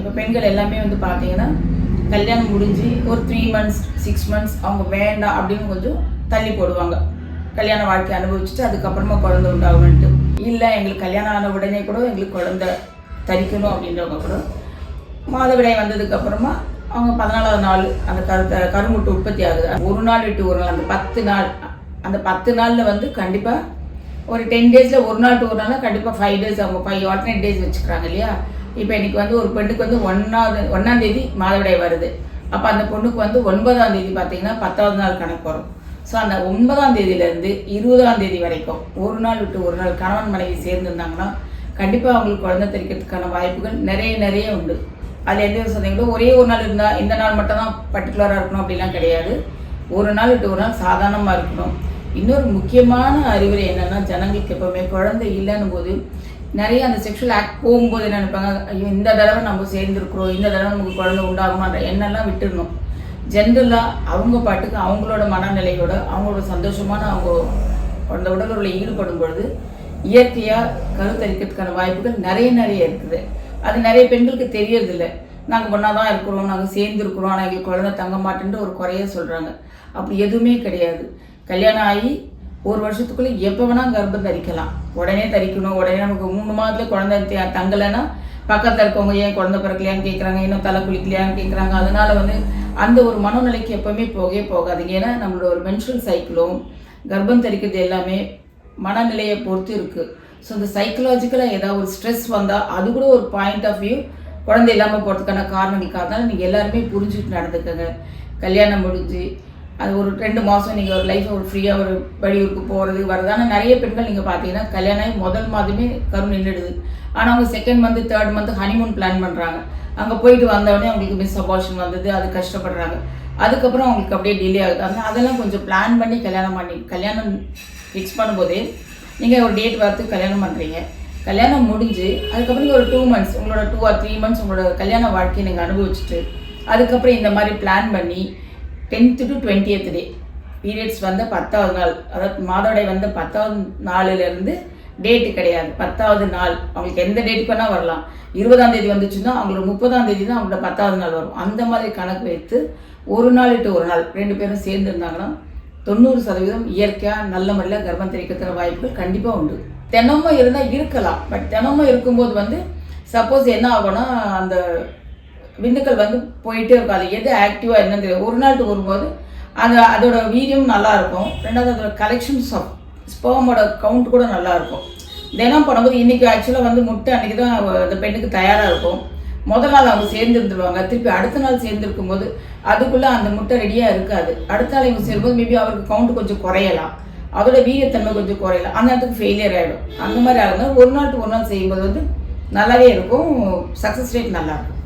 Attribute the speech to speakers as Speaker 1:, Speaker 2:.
Speaker 1: இப்போ பெண்கள் எல்லாமே வந்து பார்த்தீங்கன்னா கல்யாணம் முடிஞ்சு ஒரு த்ரீ மந்த்ஸ் சிக்ஸ் மந்த்ஸ் அவங்க வேண்டாம் அப்படின்னு கொஞ்சம் தள்ளி போடுவாங்க. கல்யாண வாழ்க்கை அனுபவிச்சுட்டு அதுக்கப்புறமா குழந்தை உண்டாகணுன்ட்டு இல்லை எங்களுக்கு கல்யாணம் ஆன உடனே கூட எங்களுக்கு குழந்தை தரிக்கணும் அப்படின்றவங்க கூட. மாதவிடாய் வந்ததுக்கப்புறமா அவங்க பதினாலாவது நாள் அந்த கரு கருமுட்டு உற்பத்தி ஆகுது. ஒரு நாள் விட்டு ஒரு நாள் அந்த பத்து நாள் அந்த பத்து நாளில் வந்து கண்டிப்பாக ஒரு டென் டேஸில் ஒரு நாள் டூ ஒரு நாள் கண்டிப்பாக ஃபைவ் டேஸ் அவங்க ஃபைவ் ஆல்டர்னேட் டேஸ் வச்சுக்கிறாங்க இல்லையா? இப்போ இன்னைக்கு வந்து ஒரு பெண்ணுக்கு வந்து ஒன்றாவது ஒன்றாம் தேதி மாதவிடாய் வருது. அப்போ அந்த பொண்ணுக்கு வந்து ஒன்பதாம் தேதி பார்த்தீங்கன்னா பத்தாவது நாள் கணக்கு வரும். ஸோ அந்த ஒன்பதாம் தேதியிலேருந்து இருபதாம் தேதி வரைக்கும் ஒரு நாள் விட்டு ஒரு நாள் கணவன் மனைவி சேர்ந்துருந்தாங்கன்னா கண்டிப்பாக அவங்களுக்கு குழந்தை தெரிக்கிறதுக்கான வாய்ப்புகள் நிறைய நிறைய உண்டு. அதில் எந்த சொன்னீங்களோ ஒரே ஒரு நாள் இருந்தால் இந்த நாள் மட்டும் தான் பர்டிகுலராக இருக்கணும் அப்படிலாம் கிடையாது. ஒரு நாள் விட்டு ஒரு நாள் சாதாரணமாக இருக்கணும். இன்னொரு முக்கியமான அறிவுரை என்னென்னா ஜனங்களுக்கு எப்போவுமே குழந்தை இல்லைன்னும் போது நிறைய அந்த செக்ஷுவல் ஆக்ட் போகும்போது என்ன நினைப்பாங்க? ஐயோ இந்த தடவை நம்ம சேர்ந்துருக்குறோம் இந்த தடவை நமக்கு குழந்தை உண்டாகுமான்ற எண்ணெல்லாம் விட்டுடணும். ஜென்ரலாக அவங்க பாட்டுக்கு அவங்களோட மனநிலையோட அவங்களோட சந்தோஷமான அவங்க அந்த உடலுறவில் ஈடுபடும் பொழுது இயற்கையாக கருத்தரிக்கிறதுக்கான வாய்ப்புகள் நிறைய நிறைய இருக்குது. அது நிறைய பெண்களுக்கு தெரியறதில்ல. நாங்கள் ஒன்றா தான் இருக்கிறோம் நாங்கள் சேர்ந்துருக்குறோம் ஆனால் எங்களுக்கு குழந்தை தங்க மாட்டேன்ட்டு ஒரு குறைய சொல்கிறாங்க அப்படி எதுவுமே கிடையாது. கல்யாணம் ஆகி ஒரு வருஷத்துக்குள்ளே எப்போ வேணால் கர்ப்பம் தரிக்கலாம். உடனே தரிக்கணும். உடனே நமக்கு மூணு மாதத்துல குழந்தை தங்கலைன்னா பக்கத்தில் இருக்கவங்க ஏன் குழந்தை பிறக்கலையான்னு கேட்குறாங்க இன்னும் தலை குளிக்கலையான்னு கேட்குறாங்க அதனால வந்து அந்த ஒரு மனநிலைக்கு எப்போவுமே போகவே போகாதுங்க. ஏன்னா நம்மளோட ஒரு மென்சுரல் சைக்கிளும் கர்ப்பம் தரிக்கிறது எல்லாமே மனநிலையை பொறுத்து இருக்குது ஸோ இந்த சைக்கலாஜிக்கலாக ஏதாவது ஒரு ஸ்ட்ரெஸ் வந்தால் அது கூட ஒரு பாயிண்ட் ஆஃப் வியூ குழந்தை இல்லாமல் போகிறதுக்கான காரணம் தான் நீங்கள் எல்லாருமே புரிஞ்சுட்டு நடந்துக்கங்க. கல்யாணம் முடிஞ்சு அது ஒரு ரெண்டு மாதம் நீங்கள் ஒரு லைஃப் ஒரு ஃப்ரீயாக ஒரு வெளியூருக்கு போகிறது வர்றது. ஆனால் நிறைய பெண்கள் நீங்கள் பார்த்தீங்கன்னா கல்யாணம் முதல் மாதமே கரு நின்றுடுது. ஆனால் அவங்க second month third month honeymoon plan பண்ணுறாங்க அங்கே போயிட்டு வந்தவொடனே அவங்களுக்கு மிஸ் அபார்ஷன் வந்தது அது கஷ்டப்படுறாங்க. அதுக்கப்புறம் அவங்களுக்கு அப்படியே டிலே ஆகுது. அதனால் அதெல்லாம் கொஞ்சம் பிளான் பண்ணி கல்யாணம் பண்ணி கல்யாணம் ஃபிக்ஸ் பண்ணும்போதே நீங்கள் ஒரு டேட் பார்த்து கல்யாணம் பண்ணுறீங்க கல்யாணம் முடிஞ்சு அதுக்கப்புறம் ஒரு டூ மந்த்ஸ் உங்களோட டூ ஆர் த்ரீ மந்த்ஸ் உங்களோட கல்யாண வாழ்க்கையை நீங்கள் அனுபவிச்சுட்டு அதுக்கப்புறம் இந்த மாதிரி பிளான் பண்ணி tenth to twentieth day. Periods வந்து பத்தாவது நாள். அதாவது மாதவிடாய் வந்து பத்தாவது நாளிலிருந்து டேட்டு கிடையாது. பத்தாவது நாள். அவங்களுக்கு எந்த டேட்டுக்கு வேணால் வரலாம். இருபதாம் தேதி வந்துச்சுன்னா அவங்களோட முப்பதாம் தேதி தான் அவங்களோட பத்தாவது நாள் வரும். அந்த மாதிரி கணக்கு வைத்து ஒரு நாள் விட்டு ஒரு நாள் ரெண்டு பேரும் சேர்ந்து இருந்தாங்கன்னா தொண்ணூறு சதவீதம் இயற்கையாக நல்ல முறையில் கர்ப்பம் தெரிவிக்கிற வாய்ப்புகள் கண்டிப்பாக உண்டு. தினமும் இருந்தால் இருக்கலாம். பட் தினமும் இருக்கும்போது வந்து சப்போஸ் என்ன ஆகும்னா அந்த விந்துக்கள் வந்து போயிட்டே இருக்கும் அது எது ஆக்டிவாக என்னன்னு தெரியும் ஒரு நாள் வரும்போது அது அதோட வீரியம் நல்லாயிருக்கும். ரெண்டாவது அதோட கலெக்ஷன்ஸ் ஆஃப் ஸ்போமோட கவுண்ட் கூட நல்லாயிருக்கும். தினம் பண்ணும்போது இன்றைக்கி ஆக்சுவலாக வந்து முட்டை அன்றைக்கி தான் அந்த பெண்ணுக்கு தயாராக இருக்கும். முதல் நாள் அவங்க சேர்ந்து இருந்துருவாங்க திருப்பி அடுத்த நாள் சேர்ந்துருக்கும் போது அதுக்குள்ளே அந்த முட்டை ரெடியாக இருக்காது. அடுத்த நாள் இவங்க சேரும்போது மேபி அவருக்கு கவுண்ட் கொஞ்சம் குறையலாம். அதோட வீரியத்தன்மை கொஞ்சம் குறையலாம். அந்த இடத்துக்கு ஃபெயிலியர் ஆகிடும் அந்த மாதிரி ஆகுதுன்னா ஒரு நாள் ஒரு நாள் செய்யும்போது வந்து நல்லாவே இருக்கும். சக்ஸஸ் ரேட் நல்லாயிருக்கும்.